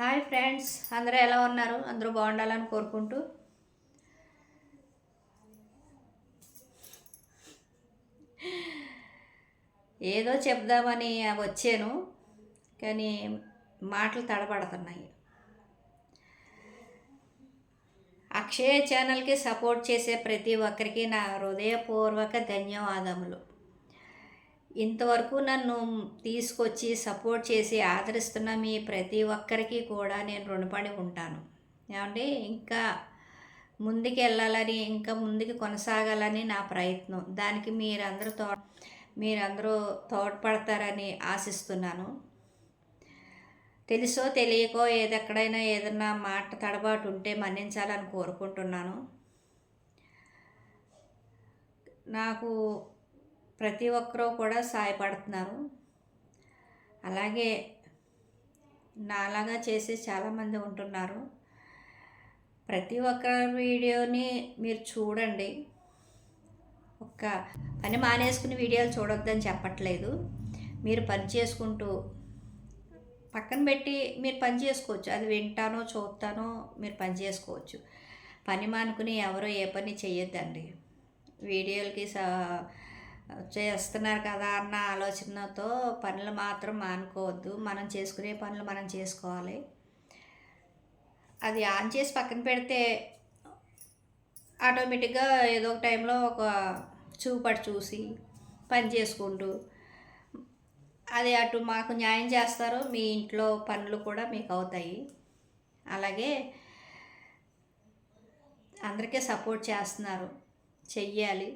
Hi friends అందరూ ఎలా ఉన్నారు? అందరూ బాగుండాలని కోరుకుంటూ. ఏదో చెప్దామని వచ్చాను కానీ మాటలు తడబడుతున్నాయి. అక్షయ ఛానల్కి సపోర్ట్ చేసే ప్రతి ఒక్కరికి నా హృదయపూర్వక ధన్యవాదములు. ఇంతవరకు నన్ను తీసుకొచ్చి సపోర్ట్ చేసి ఆదరిస్తున్న మీ ప్రతి ఒక్కరికి కూడా నేను రుణపడి ఉంటాను. ఏమంటే ఇంకా ముందుకు వెళ్ళాలని ఇంకా ముందుకు కొనసాగాలని నా ప్రయత్నం. దానికి మీరందరూ తో మీరందరూ తోడ్పడతారని ఆశిస్తున్నాను. తెలుసో తెలియకో ఏదెక్కడైనా ఏదన్నా మాట తడబాటు ఉంటే మన్నించాలని కోరుకుంటున్నాను. నాకు ప్రతి ఒక్కరూ కూడా సాయపడుతున్నారు. అలాగే నాలాగా చేసి చాలామంది ఉంటున్నారు. ప్రతి ఒక్కరి వీడియోని మీరు చూడండి. ఒక్క పని మానేసుకుని వీడియోలు చూడొద్దని చెప్పట్లేదు. మీరు పని చేసుకుంటూ పక్కన పెట్టి మీరు పని చేసుకోవచ్చు. అది వింటానో చూస్తానో మీరు పని చేసుకోవచ్చు. పని మానుకుని ఎవరో ఏ పని చేయొద్దండి వీడియోలకి స చేస్తున్నారు కదా అన్న ఆలోచనతో పనులు మాత్రం మానుకోవద్దు. మనం చేసుకునే పనులు మనం చేసుకోవాలి. అది ఆన్ చేసి పక్కన పెడితే ఆటోమేటిక్గా ఏదో ఒక టైంలో ఒక చూపటి చూసి పని చేసుకుంటూ అది అటు మాకు న్యాయం చేస్తారు మీ ఇంట్లో పనులు కూడా మీకు అవుతాయి. అలాగే అందరికీ సపోర్ట్ చేస్తున్నారు. చెయ్యాలి.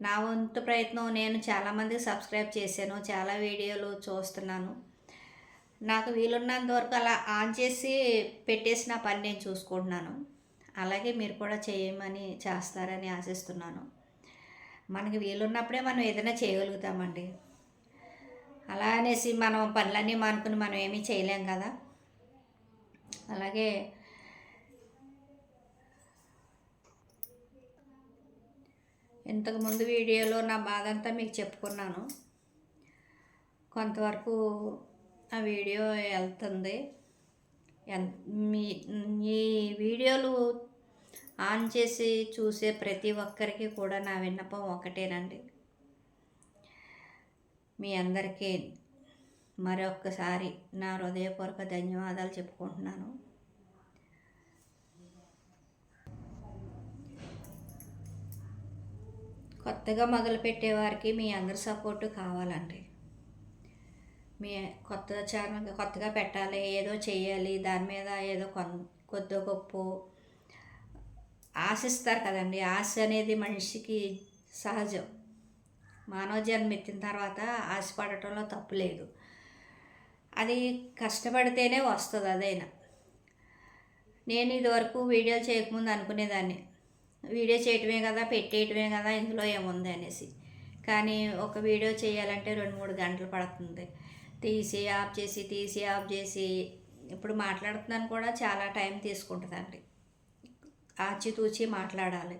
నా వంతు ప్రయత్నం నేను చాలామందికి సబ్స్క్రైబ్ చేశాను చాలా వీడియోలు చూస్తున్నాను. నాకు వీలున్నంత వరకు అలా ఆన్ చేసి పెట్టేసిన పని నేను చూసుకుంటున్నాను. అలాగే మీరు కూడా చేయమని చేస్తారని ఆశిస్తున్నాను. మనకి వీలున్నప్పుడే మనం ఏదైనా చేయగలుగుతామండి. అలా అనేసి మనం పనులన్నీ మానుకుని మనం ఏమీ చేయలేం కదా. అలాగే ఇంతకుముందు వీడియోలో నా బాధ అంతా మీకు చెప్పుకున్నాను. కొంతవరకు ఆ వీడియో వెళ్తుంది. మీ ఈ వీడియోలు ఆన్ చేసి చూసే ప్రతి ఒక్కరికి కూడా నా విన్నపం ఒకటేనండి. మీ అందరికీ మరొక్కసారి నా హృదయపూర్వక ధన్యవాదాలు చెప్పుకుంటున్నాను. కొత్తగా మొదలుపెట్టేవారికి మీ అందరి సపోర్టు కావాలండి. మీ కొత్త ఛానల్ కొత్తగా పెట్టాలి ఏదో చేయాలి దాని మీద ఏదో కొన్ కొద్ది గొప్ప ఆశిస్తారు కదండి. ఆశ అనేది మనిషికి సహజం. మానవ జన్మ ఎత్తిన తర్వాత ఆశపడటంలో తప్పు లేదు. అది కష్టపడితేనే వస్తుంది అదైనా. నేను ఇదివరకు వీడియోలు చేయకముందు అనుకునేదాన్ని. వీడియో చేయటమే కదా పెట్టేయటమే కదా ఇందులో ఏముంది అనేసి. కానీ ఒక వీడియో చేయాలంటే రెండు మూడు గంటలు పడుతుంది. తీసి ఆఫ్ చేసి తీసి ఆఫ్ చేసి. ఇప్పుడు మాట్లాడుతున్నాను కూడా చాలా టైం తీసుకుంటుందండి. ఆచితూచి మాట్లాడాలి.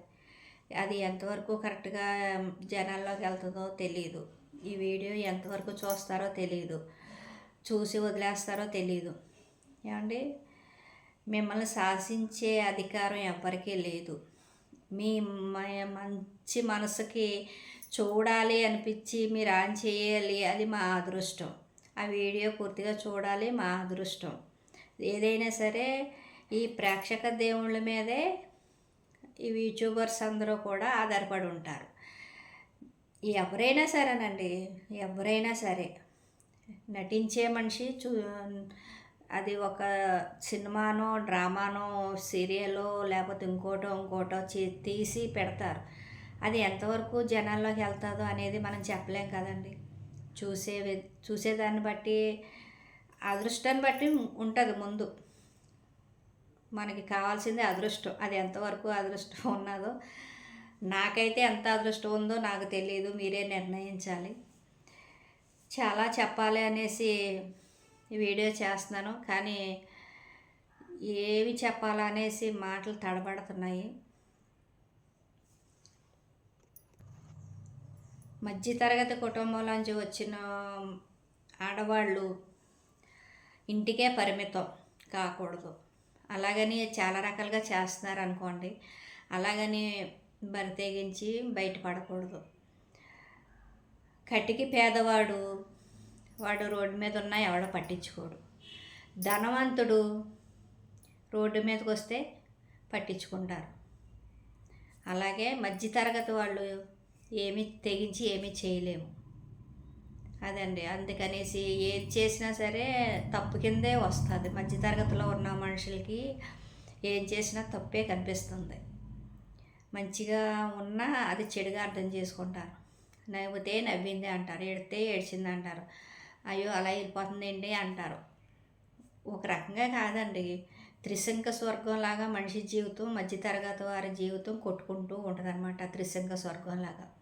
అది ఎంతవరకు కరెక్ట్గా జనాల్లోకి వెళ్తుందో తెలియదు ఈ వీడియో ఎంతవరకు చూస్తారో తెలియదు చూసి వదిలేస్తారో తెలియదు ఏమండి? మిమ్మల్ని శాసించే అధికారం ఎవరికీ లేదు. మీ మంచి మనసుకి చూడాలి అనిపించి మీరు ఆన్ చేయాలి అది మా అదృష్టం. ఆ వీడియో పూర్తిగా చూడాలి మా అదృష్టం. ఏదైనా సరే ఈ ప్రేక్షక దేవుళ్ళ మీదే ఈ యూట్యూబర్స్ అందరూ కూడా ఆధారపడి ఉంటారు. ఎవరైనా సరేనండి ఎవరైనా సరే నటించే మనిషి చూ అది ఒక సినిమానో డ్రామానో సీరియలో లేకపోతే ఇంకోటో ఇంకోటో తీసి పెడతారు. అది ఎంతవరకు జనాల్లోకి వెళ్తుందో అనేది మనం చెప్పలేం కదండి. చూసే చూసేదాన్ని బట్టి అదృష్టాన్ని బట్టి ఉంటుంది ముందు. మనకి కావాల్సింది అదృష్టం. అది ఎంతవరకు అదృష్టం ఉన్నదో. నాకైతే ఎంత అదృష్టం ఉందో నాకు తెలియదు మీరే నిర్ణయించాలి. చాలా చెప్పాలి అనేసి వీడియో చేస్తున్నాను. కానీ ఏవి చెప్పాలనేసి మాటలు తడబడుతున్నాయి. మధ్యతరగతి కుటుంబంలోంచి వచ్చిన ఆడవాళ్ళు ఇంటికే పరిమితం కాకూడదు. అలాగని చాలా రకాలుగా చేస్తున్నారు అనుకోండి. అలాగని బరి తెగించి బయటపడకూడదు. కటికి పేదవాడు వాడు రోడ్డు మీద ఉన్నా ఎవడ పట్టించుకోడు. ధనవంతుడు రోడ్డు మీదకి వస్తే పట్టించుకుంటారు. అలాగే మధ్యతరగతి వాళ్ళు ఏమీ తెగించి ఏమీ చేయలేము. అదండి. అందుకనేసి ఏది చేసినా సరే తప్పు కిందే వస్తుంది. మధ్యతరగతిలో ఉన్న మనుషులకి ఏం చేసినా తప్పే కనిపిస్తుంది. మంచిగా ఉన్నా అది చెడుగా అర్థం చేసుకుంటారు. నవ్వితే నవ్వింది అంటారు. ఏడితే ఏడ్చింది అంటారు. అయ్యో అలా వెళ్ళిపోతుందేంటి అంటారు. ఒక రకంగా కాదండి. త్రిశంక స్వర్గంలాగా మనిషి జీవితం మధ్యతరగతి వారి జీవితం కొట్టుకుంటూ ఉంటుందన్నమాట త్రిశంక స్వర్గంలాగా.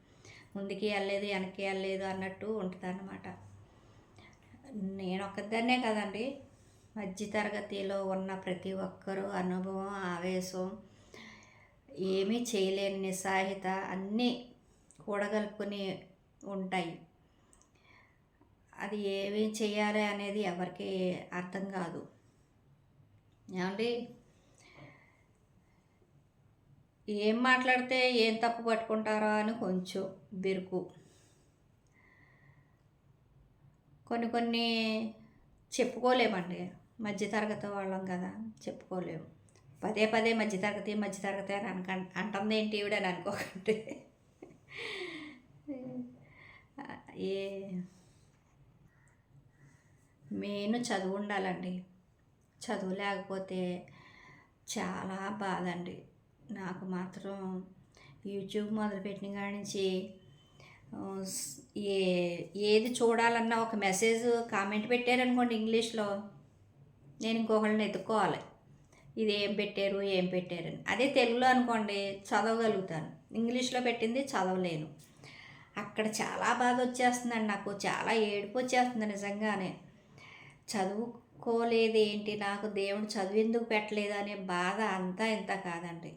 ముందుకి వెళ్ళలేదు వెనక్కి వెళ్ళలేదు అన్నట్టు ఉంటుందన్నమాట. నేను ఒక్కదాన్నే కదండి. మధ్యతరగతిలో ఉన్న ప్రతి ఒక్కరూ అనుభవం ఆవేశం ఏమీ చేయలేని నిస్సాహిత అన్నీ కూడగలుపుకొని ఉంటాయి. అది ఏమి చేయాలి అనేది ఎవరికి అర్థం కాదు. ఏమండి? ఏం మాట్లాడితే ఏం తప్పు పట్టుకుంటారో అని కొంచెం బిరుకు. కొన్ని కొన్ని చెప్పుకోలేమండి. మధ్యతరగతి వాళ్ళం కదా చెప్పుకోలేము. పదే పదే మధ్యతరగతి మధ్యతరగతి అని అనక అంటుంది ఏంటి ఈవిడని అనుకోకండి. ఏ మెయిన్ చదువు ఉండాలండి చదువు లేకపోతే చాలా బాధ అండి నాకు మాత్రం యూట్యూబ్ మొదలుపెట్టిన కాడి నుంచి ఏ ఏది చూడాలన్నా ఒక మెసేజ్ కామెంట్ పెట్టారనుకోండి ఇంగ్లీష్లో నేను ఇంకొకళ్ళని ఎత్తుక్కోవాలి. ఇది ఏం పెట్టారు ఏం పెట్టారని. అదే తెలుగులో అనుకోండి చదవగలుగుతాను. ఇంగ్లీష్లో పెట్టింది చదవలేను. అక్కడ చాలా బాధ వచ్చేస్తుందండి నాకు. చాలా ఏడుపు వచ్చేస్తుంది నిజంగానే. చదువుకోలేదు ఏంటి నాకు దేవుడు చదువు పెట్టలేదు అనే బాధ అంతా ఇంత కాదండి.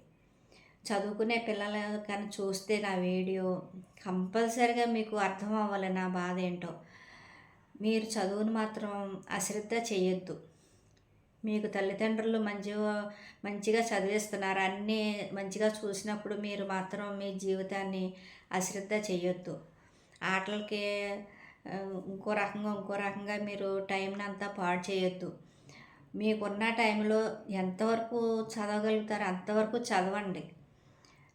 చదువుకునే పిల్లల కానీ చూస్తే నా వీడియో కంపల్సరిగా మీకు అర్థం అవ్వాలి నా బాధ ఏంటో. మీరు చదువును మాత్రం అశ్రద్ధ చేయొద్దు. మీకు తల్లిదండ్రులు మంచిగా మంచిగా చదివిస్తున్నారు. అన్నీ మంచిగా చూసినప్పుడు మీరు మాత్రం మీ జీవితాన్ని అశ్రద్ధ చేయొద్దు. ఆటలకి ఇంకో రకంగా ఇంకో రకంగా మీరు టైంని అంతా పాడు చేయొద్దు. మీకున్న టైంలో ఎంతవరకు చదవగలుగుతారో అంతవరకు చదవండి.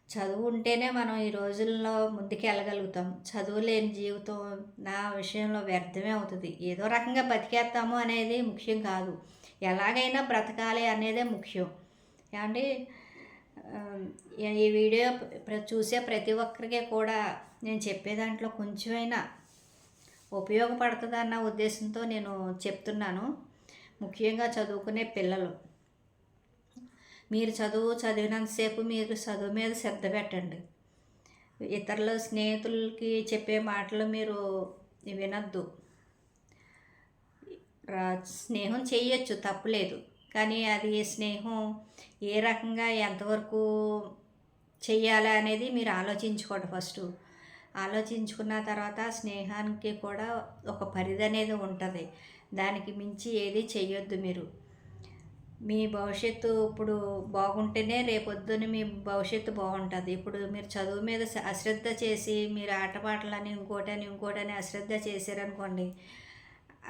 చదువు ఉంటేనే మనం ఈ రోజుల్లో ముందుకు వెళ్ళగలుగుతాం. చదువు లేని జీవితం నా విషయంలో వ్యర్థమే అవుతుంది. ఏదో రకంగా బతికేస్తాము అనేది ముఖ్యం కాదు. ఎలాగైనా బ్రతకాలి అనేదే ముఖ్యం. ఏమండి? ఈ వీడియో చూసే ప్రతి ఒక్కరికి కూడా నేను చెప్పే దాంట్లో కొంచెమైనా ఉపయోగపడుతుందన్న ఉద్దేశంతో నేను చెప్తున్నాను. ముఖ్యంగా చదువుకునే పిల్లలు. మీరు చదువు చదివినంతసేపు మీరు చదువు మీద శ్రద్ధ పెట్టండి. ఇతరుల స్నేహితులకి చెప్పే మాటలు మీరు వినద్దు. స్నేహం చేయొచ్చు తప్పులేదు కానీ అది స్నేహం ఏ రకంగా ఎంతవరకు చెయ్యాలి అనేది మీరు ఆలోచించుకోండి ఫస్ట్. ఆలోచించుకున్న తర్వాత స్నేహానికి కూడా ఒక పరిధి అనేది ఉంటుంది. దానికి మించి ఏది చేయొద్దు మీరు. మీ భవిష్యత్తు ఇప్పుడు బాగుంటేనే రేపొద్దున మీ భవిష్యత్తు బాగుంటుంది. ఇప్పుడు మీరు చదువు మీద అశ్రద్ధ చేసి మీరు ఆటపాటలని ఇంకోటని ఇంకోటని అశ్రద్ధ చేశారనుకోండి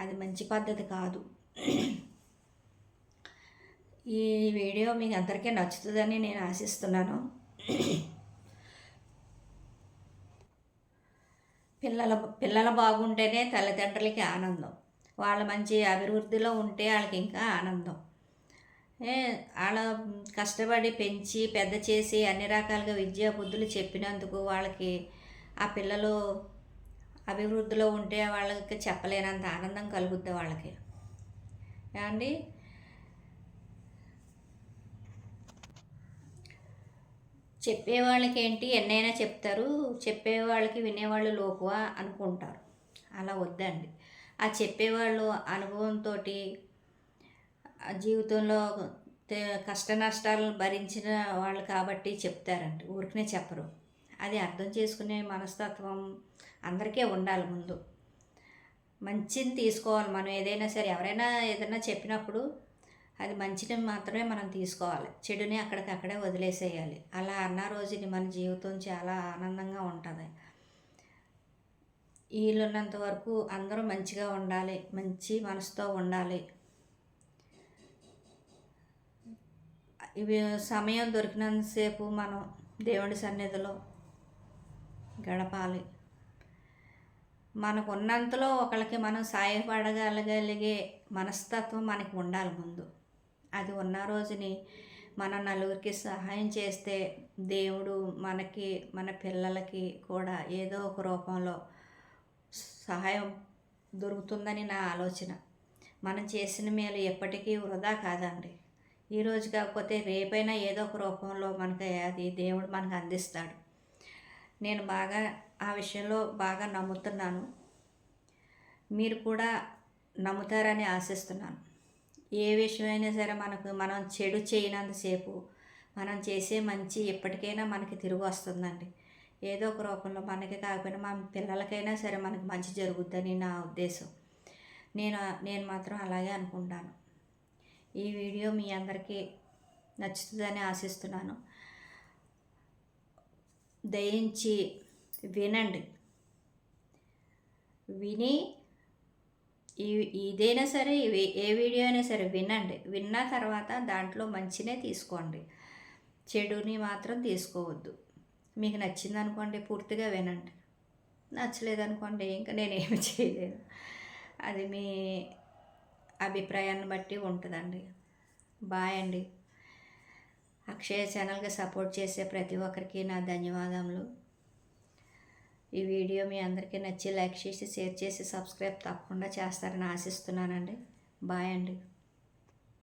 అది మంచి పద్ధతి కాదు. ఈ వీడియో మీకు అందరికీ నచ్చుతుందని నేను ఆశిస్తున్నాను. పిల్లల పిల్లలు బాగుంటేనే తల్లిదండ్రులకి ఆనందం. వాళ్ళ మంచి అభివృద్ధిలో ఉంటే వాళ్ళకి ఇంకా ఆనందం. వాళ్ళ కష్టపడి పెంచి పెద్ద చేసి అన్ని రకాలుగా విద్యా బుద్ధులు చెప్పినందుకు వాళ్ళకి ఆ పిల్లలు అభివృద్ధిలో ఉంటే వాళ్ళకి చెప్పలేనంత ఆనందం కలుగుద్ది వాళ్ళకి. ఏమండి? చెప్పేవాళ్ళకి ఏంటి ఎన్నైనా చెప్తారు. చెప్పేవాళ్ళకి వినేవాళ్ళు లోకువా? అనుకుంటారు. అలా వద్దండి. ఆ చెప్పేవాళ్ళు అనుభవంతో జీవితంలో కష్ట నష్టాలను భరించిన వాళ్ళు కాబట్టి చెప్తారండి. ఊరికనే చెప్పరు. అది అర్థం చేసుకునే మనస్తత్వం అందరికీ ఉండాలి ముందు. మంచిని తీసుకోవాలి మనం. ఏదైనా సరే ఎవరైనా ఏదైనా చెప్పినప్పుడు అది మంచిని మాత్రమే మనం తీసుకోవాలి. చెడుని అక్కడికక్కడే వదిలేసేయాలి. అలా అన్న రోజుని మన జీవితం చాలా ఆనందంగా ఉంటుంది. వీళ్ళున్నంత వరకు అందరూ మంచిగా ఉండాలి. మంచి మనసుతో ఉండాలి. ఇవి సమయం దొరికినంతసేపు మనం దేవుడి సన్నిధిలో గడపాలి. మనకు ఉన్నంతలో ఒకళ్ళకి మనం సాయపడగలగలిగే మనస్తత్వం మనకి ఉండాలి ముందు. అది ఉన్న రోజుని మన నలుగురికి సహాయం చేస్తే దేవుడు మనకి మన పిల్లలకి కూడా ఏదో ఒక రూపంలో సహాయం దొరుకుతుందని నా ఆలోచన. మనం చేసిన మేలు ఎప్పటికీ వృధా కాదండి. ఈరోజు కాకపోతే రేపైనా ఏదో ఒక రూపంలో మనకి అది దేవుడు మనకు అందిస్తాడు. నేను బాగా ఆ విషయంలో బాగా నమ్ముతున్నాను. మీరు కూడా నమ్ముతారని ఆశిస్తున్నాను. ఏ విషయమైనా సరే మనకు మనం చెడు చేయనంతసేపు మనం చేసే మంచి ఎప్పటికైనా మనకి తిరిగి వస్తుందండి. ఏదో ఒక రూపంలో మనకి కాకపోయినా మన పిల్లలకైనా సరే మనకి మంచి జరుగుద్దని నా ఉద్దేశం. నేను నేను మాత్రం అలాగే అనుకుంటాను. ఈ వీడియో మీ అందరికీ నచ్చుతుందని ఆశిస్తున్నాను. దయించి వినండి. విని ఈ ఇదైనా సరే ఇవి ఏ వీడియో అయినా సరే వినండి. విన్న తర్వాత దాంట్లో మంచినే తీసుకోండి. చెడుని మాత్రం తీసుకోవద్దు. మీకు నచ్చింది అనుకోండి పూర్తిగా వినండి. నచ్చలేదనుకోండి ఇంకా నేనేమి చేయలేను. అది మీ అభిప్రాయాన్ని బట్టి ఉంటుందండి. బాయ్ అండి. అక్షయ ఛానల్కి సపోర్ట్ చేసే ప్రతి ఒక్కరికి నా ధన్యవాదములు. ఈ వీడియో మీ అందరికీ నచ్చి లైక్ చేసి షేర్ చేసి సబ్స్క్రైబ్ తప్పకుండా చేస్తారని ఆశిస్తున్నానండి. బాయ్ అండి.